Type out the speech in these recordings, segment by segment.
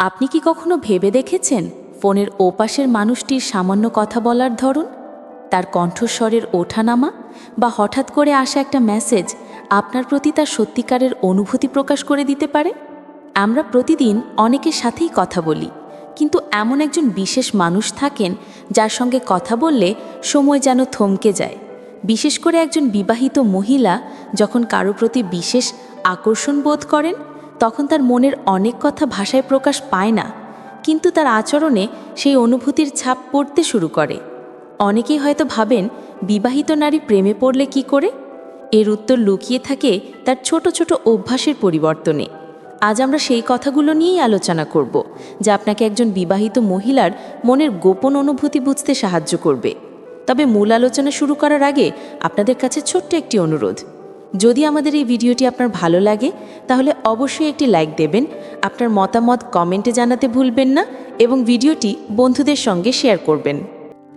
আপনি কি কখনো ভেবে দেখেছেন ফোনের ওপাশের মানুষটির সামান্য কথা বলার ধরন? তার কণ্ঠস্বরের ওঠানামা বা হঠাৎ করে আসা একটা মেসেজ আপনার প্রতি তার সত্যিকারের অনুভূতি প্রকাশ করে দিতে পারে? আমরা প্রতিদিন অনেকের সাথেই কথা বলি, কিন্তু এমন একজন বিশেষ মানুষ থাকেন যার সঙ্গে কথা বললে সময় যেন থমকে যায়। বিশেষ করে একজন বিবাহিত মহিলা যখন কারও প্রতি বিশেষ আকর্ষণ বোধ করেন তখন তার মনের অনেক কথা ভাষায় প্রকাশ পায় না, কিন্তু তার আচরণে সেই অনুভূতির ছাপ পড়তে শুরু করে। অনেকেই হয়তো ভাবেন, বিবাহিত নারী প্রেমে পড়লে কি করে? এর উত্তর লুকিয়ে থাকে তার ছোট ছোট অভ্যাসের পরিবর্তনে। আজ আমরা সেই কথাগুলো নিয়েই আলোচনা করব, যা আপনাকে একজন বিবাহিত মহিলার মনের গোপন অনুভূতি বুঝতে সাহায্য করবে। তবে মূল আলোচনা শুরু করার আগে আপনাদের কাছে ছোট্ট একটি অনুরোধ। যদি আমাদের এই ভিডিওটি আপনার ভালো লাগে, তাহলে অবশ্যই একটি লাইক দেবেন, আপনার মতামত কমেন্টে জানাতে ভুলবেন না এবং ভিডিওটি বন্ধুদের সঙ্গে শেয়ার করবেন।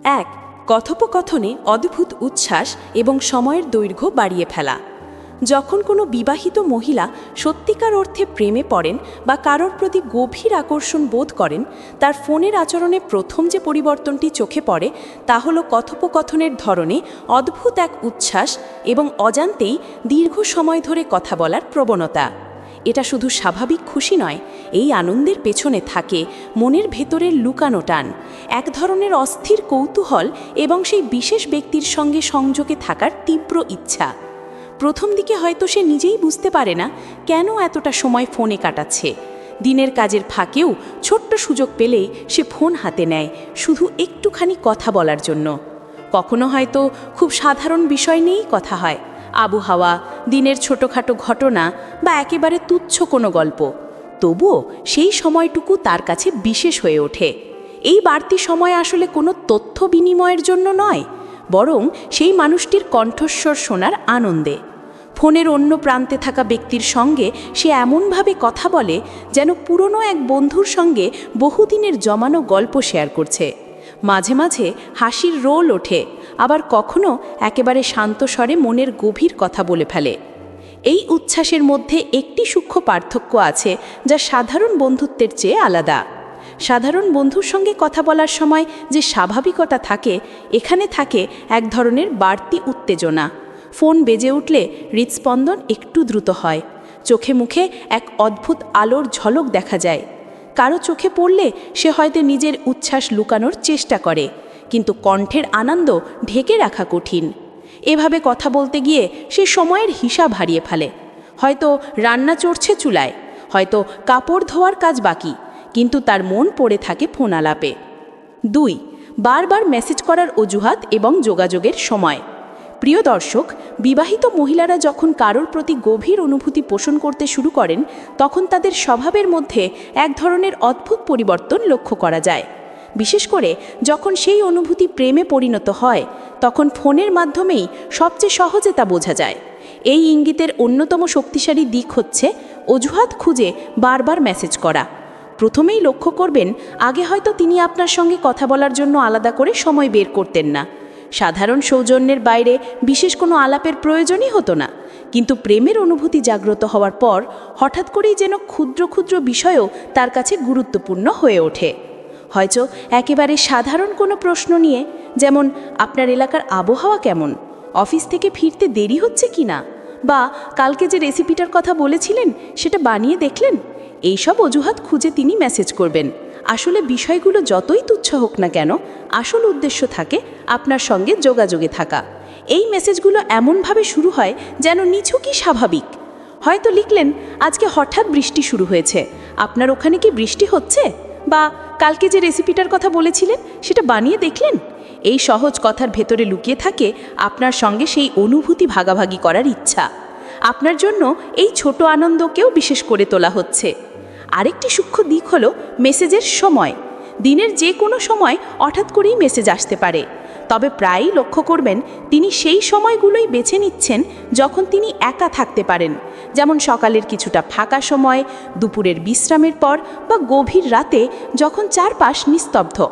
এক, কথোপকথনে অদ্ভুত উচ্ছ্বাস এবং সময়ের দৈর্ঘ্য বাড়িয়ে ফেলা। যখন কোনো বিবাহিত মহিলা সত্যিকার অর্থে প্রেমে পড়েন বা কারোর প্রতি গভীর আকর্ষণ বোধ করেন, তার ফোনের আচরণে প্রথম যে পরিবর্তনটি চোখে পড়ে তা হলো কথোপকথনের ধরনে অদ্ভুত এক উচ্ছ্বাস এবং অজান্তেই দীর্ঘ সময় ধরে কথা বলার প্রবণতা। এটা শুধু স্বাভাবিক খুশি নয়, এই আনন্দের পেছনে থাকে মনের ভেতরের লুকানো টান, এক ধরনের অস্থির কৌতূহল এবং সেই বিশেষ ব্যক্তির সঙ্গে সংযোগে থাকার তীব্র ইচ্ছা। প্রথম দিকে হয়তো সে নিজেই বুঝতে পারে না কেন এতটা সময় ফোনে কাটাচ্ছে। দিনের কাজের ফাঁকেও ছোট্ট সুযোগ পেলেই সে ফোন হাতে নেয়, শুধু একটুখানি কথা বলার জন্য। কখনো হয়তো খুব সাধারণ বিষয় নিয়েই কথা হয়, আবহাওয়া, দিনের ছোটোখাটো ঘটনা বা একেবারে তুচ্ছ কোনো গল্প। তবুও সেই সময়টুকু তার কাছে বিশেষ হয়ে ওঠে। এই বাড়তি সময় আসলে কোনো তথ্য বিনিময়ের জন্য নয়, বরং সেই মানুষটির কণ্ঠস্বর শোনার আনন্দে। ফোনের অন্য প্রান্তে থাকা ব্যক্তির সঙ্গে সে এমনভাবে কথা বলে যেন পুরনো এক বন্ধুর সঙ্গে বহুদিনের জমানো গল্প শেয়ার করছে। মাঝে মাঝে হাসির রোল ওঠে, আবার কখনো একেবারে শান্ত স্বরে মনের গভীর কথা বলে ফেলে। এই উচ্ছ্বাসের মধ্যে একটি সূক্ষ্ম পার্থক্য আছে যা সাধারণ বন্ধুত্বের চেয়ে আলাদা। সাধারণ বন্ধুর সঙ্গে কথা বলার সময় যে স্বাভাবিকতা থাকে, এখানে থাকে এক ধরনের বাড়তি উত্তেজনা। ফোন বেজে উঠলে হৃদস্পন্দন একটু দ্রুত হয়। চোখে মুখে এক অদ্ভুত আলোর ঝলক দেখা যায়। কারও চোখে পড়লে সে হয়তো নিজের উচ্ছ্বাস লুকানোর চেষ্টা করে, কিন্তু কণ্ঠের আনন্দ ঢেকে রাখা কঠিন। এভাবে কথা বলতে গিয়ে সে সময়ের হিসাব হারিয়ে ফেলে। হয়তো রান্না চড়ছে চুলায়, হয়তো কাপড় ধোয়ার কাজ বাকি, কিন্তু তার মন পড়ে থাকে ফোন আলাপে দুই, বারবার মেসেজ করার অজুহাত এবং যোগাযোগের সময়। প্রিয় দর্শক, বিবাহিত মহিলারা যখন কারোর প্রতি গভীর অনুভূতি পোষণ করতে শুরু করেন, তখন তাদের স্বভাবের মধ্যে এক ধরনের অদ্ভুত পরিবর্তন লক্ষ্য করা যায়। বিশেষ করে যখন সেই অনুভূতি প্রেমে পরিণত হয়, তখন ফোনের মাধ্যমেই সবচেয়ে সহজে তা বোঝা যায়। এই ইঙ্গিতের অন্যতম শক্তিশালী দিক হচ্ছে অজুহাত খুঁজে বারবার মেসেজ করা। প্রথমেই লক্ষ্য করবেন, আগে হয়তো তিনি আপনার সঙ্গে কথা বলার জন্য আলাদা করে সময় বের করতেন না। সাধারণ সৌজন্যের বাইরে বিশেষ কোনো আলাপের প্রয়োজনই হতো না। কিন্তু প্রেমের অনুভূতি জাগ্রত হওয়ার পর হঠাৎ করেই যেন ক্ষুদ্র ক্ষুদ্র বিষয়ও তার কাছে গুরুত্বপূর্ণ হয়ে ওঠে। হয়তো একেবারে সাধারণ কোনো প্রশ্ন নিয়ে, যেমন, আপনার এলাকার আবহাওয়া কেমন? অফিস থেকে ফিরতে দেরি হচ্ছে কি না? বা, কালকে যে রেসিপিটার কথা বলেছিলেন, সেটা বানিয়ে দেখলেন? এইসব অজুহাত খুঁজে তিনি মেসেজ করবেন। আসলে বিষয়গুলো যতই তুচ্ছ হোক না কেন, আসল উদ্দেশ্য থাকে আপনার সঙ্গে যোগাযোগে থাকা। এই মেসেজগুলো এমনভাবে শুরু হয় যেন নিছকই স্বাভাবিক। হয়তো লিখলেন, আজকে হঠাৎ বৃষ্টি শুরু হয়েছে। আপনার ওখানে কি বৃষ্টি হচ্ছে? বা, কালকে যে রেসিপিটার কথা বলেছিলেন, সেটা বানিয়ে দেখলেন? এই সহজ কথার ভেতরে লুকিয়ে থাকে আপনার সঙ্গে সেই অনুভূতি ভাগাভাগি করার ইচ্ছা। আপনার জন্য এই ছোট আনন্দকেও বিশেষ করে তোলা হচ্ছে। আরেকটি সূক্ষ্ম দিক হলো মেসেজের সময়। দিনের যে কোনো সময় হঠাৎ করেই মেসেজ আসতে পারে। তবে প্রায়ই লক্ষ্য করবেন, তিনি সেই সময়গুলোই বেছে নিচ্ছেন যখন তিনি একা থাকতে পারেন। যেমন সকালের কিছুটা ফাঁকা সময়, দুপুরের বিশ্রামের পর বা গভীর রাতে যখন চারপাশ নিস্তব্ধ।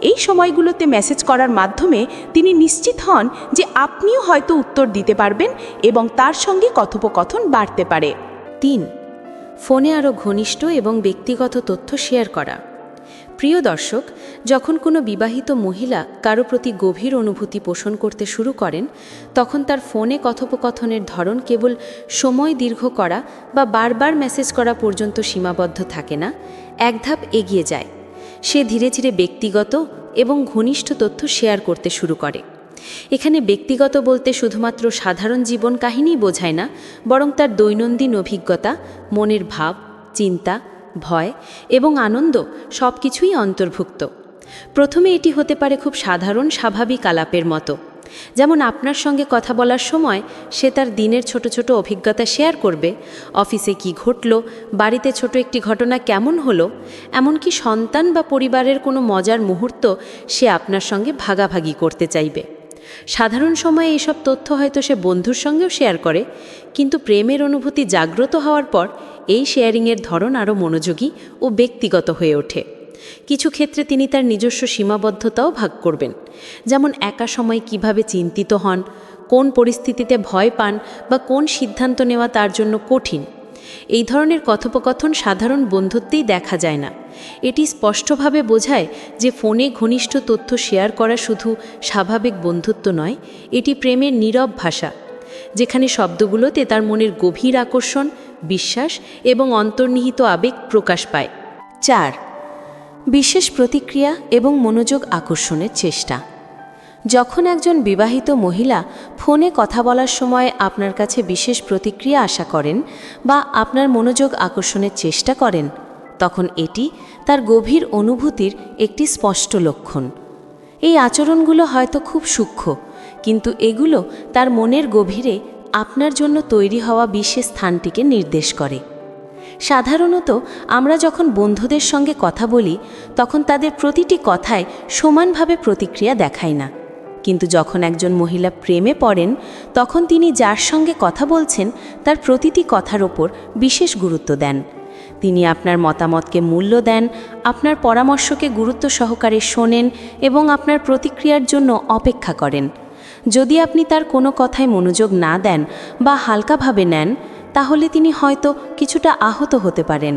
এই সময়গুলোতে মেসেজ করার মাধ্যমে তিনি নিশ্চিত হন যে আপনিও হয়তো উত্তর দিতে পারবেন এবং তার সঙ্গে কথোপকথন বাড়তে পারে। তিন ফোনে আরও ঘনিষ্ঠ এবং ব্যক্তিগত তথ্য শেয়ার করা। প্রিয় দর্শক, যখন কোনো বিবাহিত মহিলা কারও প্রতি গভীর অনুভূতি পোষণ করতে শুরু করেন, তখন তার ফোনে কথোপকথনের ধরন কেবল সময় দীর্ঘ করা বা বারবার মেসেজ করা পর্যন্ত সীমাবদ্ধ থাকে না, এক ধাপ এগিয়ে যায়। সে ধীরে ধীরে ব্যক্তিগত এবং ঘনিষ্ঠ তথ্য শেয়ার করতে শুরু করে। এখানে ব্যক্তিগত বলতে শুধুমাত্র সাধারণ জীবন কাহিনী বোঝায় না, বরং তার দৈনন্দিন অভিজ্ঞতা, মনের ভাব, চিন্তা, ভয় এবং আনন্দ সব কিছুই অন্তর্ভুক্ত। প্রথমে এটি হতে পারে খুব সাধারণ স্বাভাবিক আলাপের মতো। যেমন আপনার সঙ্গে কথা বলার সময় সে তার দিনের ছোট ছোট অভিজ্ঞতা শেয়ার করবে, অফিসে কি ঘটল, বাড়িতে ছোট একটি ঘটনা কেমন হলো, এমনকি সন্তান বা পরিবারের কোনো মজার মুহূর্ত সে আপনার সঙ্গে ভাগাভাগি করতে চাইবে। সাধারণ সময়ে এসব তথ্য হয়তো সে বন্ধুর সঙ্গেও শেয়ার করে, কিন্তু প্রেমের অনুভূতি জাগ্রত হওয়ার পর এই শেয়ারিংয়ের ধরন আরও মনোযোগী ও ব্যক্তিগত হয়ে ওঠে। কিছু ক্ষেত্রে তিনি তার নিজস্ব সীমাবদ্ধতাও ভাগ করবেন, যেমন একা সময় কীভাবে চিন্তিত হন, কোন পরিস্থিতিতে ভয় পান বা কোন সিদ্ধান্ত নেওয়া তার জন্য কঠিন। এই ধরনের কথোপকথন সাধারণ বন্ধুত্বেই দেখা যায় না। এটি স্পষ্টভাবে বোঝায় যে ফোনে ঘনিষ্ঠ তথ্য শেয়ার করা শুধু স্বাভাবিক বন্ধুত্ব নয়, এটি প্রেমের নীরব ভাষা, যেখানে শব্দগুলোতে তার মনের গভীর আকর্ষণ, বিশ্বাস এবং অন্তর্নিহিত আবেগ প্রকাশ পায়। চার, বিশেষ প্রতিক্রিয়া এবং মনোযোগ আকর্ষণের চেষ্টা। যখন একজন বিবাহিত মহিলা ফোনে কথা বলার সময় আপনার কাছে বিশেষ প্রতিক্রিয়া আশা করেন বা আপনার মনোযোগ আকর্ষণের চেষ্টা করেন তখন এটি তার গভীর অনুভূতির একটি স্পষ্ট লক্ষণ। এই আচরণগুলো হয়তো খুব সূক্ষ্ম, কিন্তু এগুলো তার মনের গভীরে আপনার জন্য তৈরি হওয়া বিশেষ স্থানটিকে নির্দেশ করে। সাধারণত আমরা যখন বন্ধুদের সঙ্গে কথা বলি, তখন তাদের প্রতিটি কথায় সমানভাবে প্রতিক্রিয়া দেখায় না। কিন্তু যখন একজন মহিলা প্রেমে পড়েন, তখন তিনি যার সঙ্গে কথা বলছেন, তার প্রতিটি কথার ওপর বিশেষ গুরুত্ব দেন। তিনি আপনার মতামতকে মূল্য দেন, আপনার পরামর্শকে গুরুত্ব সহকারে শোনেন এবং আপনার প্রতিক্রিয়ার জন্য অপেক্ষা করেন। যদি আপনি তার কোনো কথায় মনোযোগ না দেন বা হালকাভাবে নেন, তাহলে তিনি হয়তো কিছুটা আহত হতে পারেন,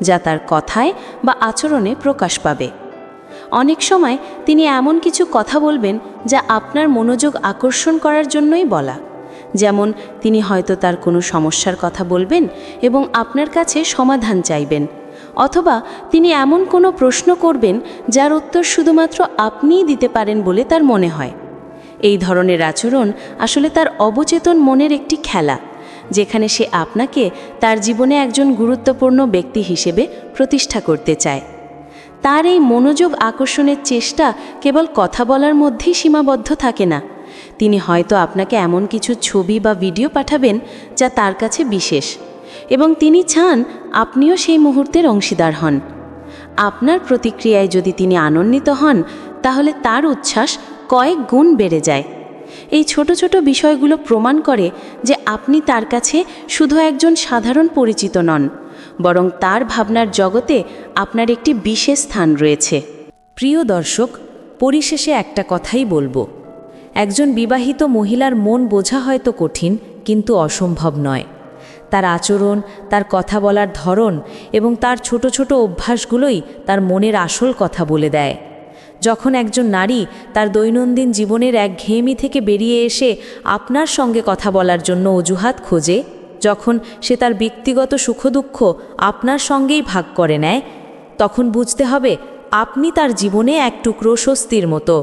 যা তার কথায় বা আচরণে প্রকাশ পাবে। অনেক সময় তিনি এমন কিছু কথা বলবেন যা আপনার মনোযোগ আকর্ষণ করার জন্যই বলা। যেমন, তিনি হয়তো তার কোনো সমস্যার কথা বলবেন এবং আপনার কাছে সমাধান চাইবেন। অথবা, তিনি এমন কোনো প্রশ্ন করবেন যার উত্তর শুধুমাত্র আপনিই দিতে পারেন বলে তার মনে হয়। এই ধরনের আচরণ আসলে তার অবচেতন মনের একটি খেলা, যেখানে সে আপনাকে তার জীবনে একজন গুরুত্বপূর্ণ ব্যক্তি হিসেবে প্রতিষ্ঠা করতে চায়। তার এই মনোযোগ আকর্ষণের চেষ্টা কেবল কথা বলার মধ্যেই সীমাবদ্ধ থাকে না তিনি হয়তো আপনাকে এমন কিছু ছবি বা ভিডিও পাঠাবেন যা তার কাছে বিশেষ। এবং তিনি চান আপনিও সেই মুহূর্তের অংশীদার হন। আপনার প্রতিক্রিয়ায় যদি তিনি আনন্দিত হন, তাহলে তার উচ্ছ্বাস কয়েক গুণ বেড়ে যায়। এই ছোট ছোট বিষয়গুলো প্রমাণ করে যে আপনি তার কাছে শুধু একজন সাধারণ পরিচিত নন, বরং তার ভাবনার জগতে আপনার একটি বিশেষ স্থান রয়েছে। প্রিয় দর্শক, পরিশেষে একটা কথাই বলব। একজন বিবাহিত মহিলার মন বোঝা হয়তো কঠিন, কিন্তু অসম্ভব নয়। তার আচরণ, তার কথা বলার ধরন এবং তার ছোট ছোট অভ্যাসগুলোই তার মনের আসল কথা বলে দেয়। যখন একজন নারী তার দৈনন্দিন জীবনের এক ঘেয়েমি থেকে বেরিয়ে এসে আপনার সঙ্গে কথা বলার জন্য অজুহাত খোঁজে, যখন সে তার ব্যক্তিগত সুখদুঃখ আপনার সঙ্গেই ভাগ করে নেয়, তখন বুঝতে হবে আপনি তার জীবনে এক টুকরো স্বস্তির মতো।